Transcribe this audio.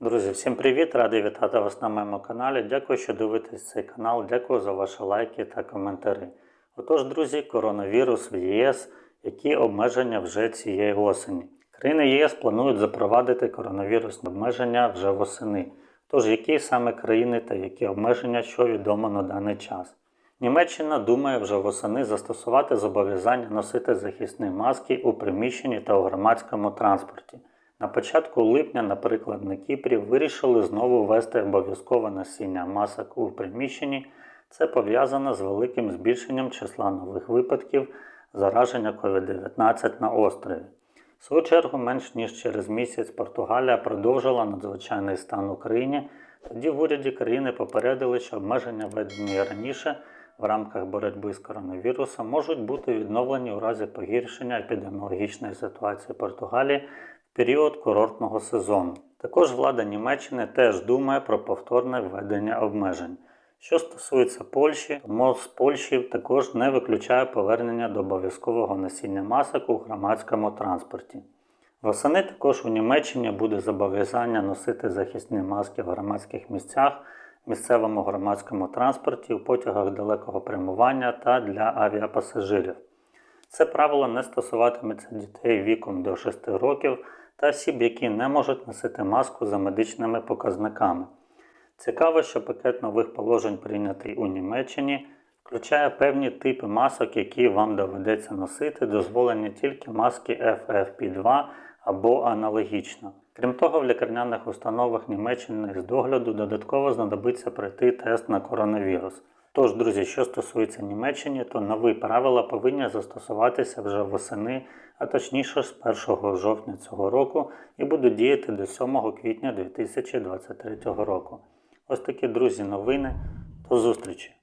Друзі, всім привіт! Радий вітати вас на моєму каналі. Дякую, що дивитесь цей канал. Дякую за ваші лайки та коментарі. Отож, друзі, коронавірус в ЄС, які обмеження вже цієї осені. Країни ЄС планують запровадити коронавірусні обмеження вже восени. Тож, які саме країни та які обмеження, що відомо на даний час. Німеччина думає вже восени застосувати зобов'язання носити захисні маски у приміщенні та у громадському транспорті. На початку липня, наприклад, на Кіпрі вирішили знову ввести обов'язкове носіння масок у приміщенні. Це пов'язано з великим збільшенням числа нових випадків зараження COVID-19 на острові. В свою чергу, менш ніж через місяць Португалія продовжила надзвичайний стан Україні. Тоді в уряді країни попередили, що обмеження введені раніше в рамках боротьби з коронавірусом можуть бути відновлені у разі погіршення епідеміологічної ситуації Португалії період курортного сезону. Також влада Німеччини теж думає про повторне введення обмежень. Що стосується Польщі, то МОЗ Польщі також не виключає повернення до обов'язкового носіння масок у громадському транспорті. Восени також у Німеччині буде зобов'язання носити захисні маски в громадських місцях, місцевому громадському транспорті, у потягах далекого прямування та для авіапасажирів. Це правило не стосуватиметься дітей віком до 6 років та осіб, які не можуть носити маску за медичними показниками. Цікаво, що пакет нових положень, прийнятий у Німеччині, включає певні типи масок, які вам доведеться носити, дозволені тільки маски FFP2 або аналогічно. Крім того, в лікарняних установах Німеччини з догляду додатково знадобиться пройти тест на коронавірус. Тож, друзі, що стосується Німеччини, то нові правила повинні застосуватися вже восени, а точніше з 1 жовтня цього року і будуть діяти до 7 квітня 2023 року. Ось такі друзі новини. До зустрічі!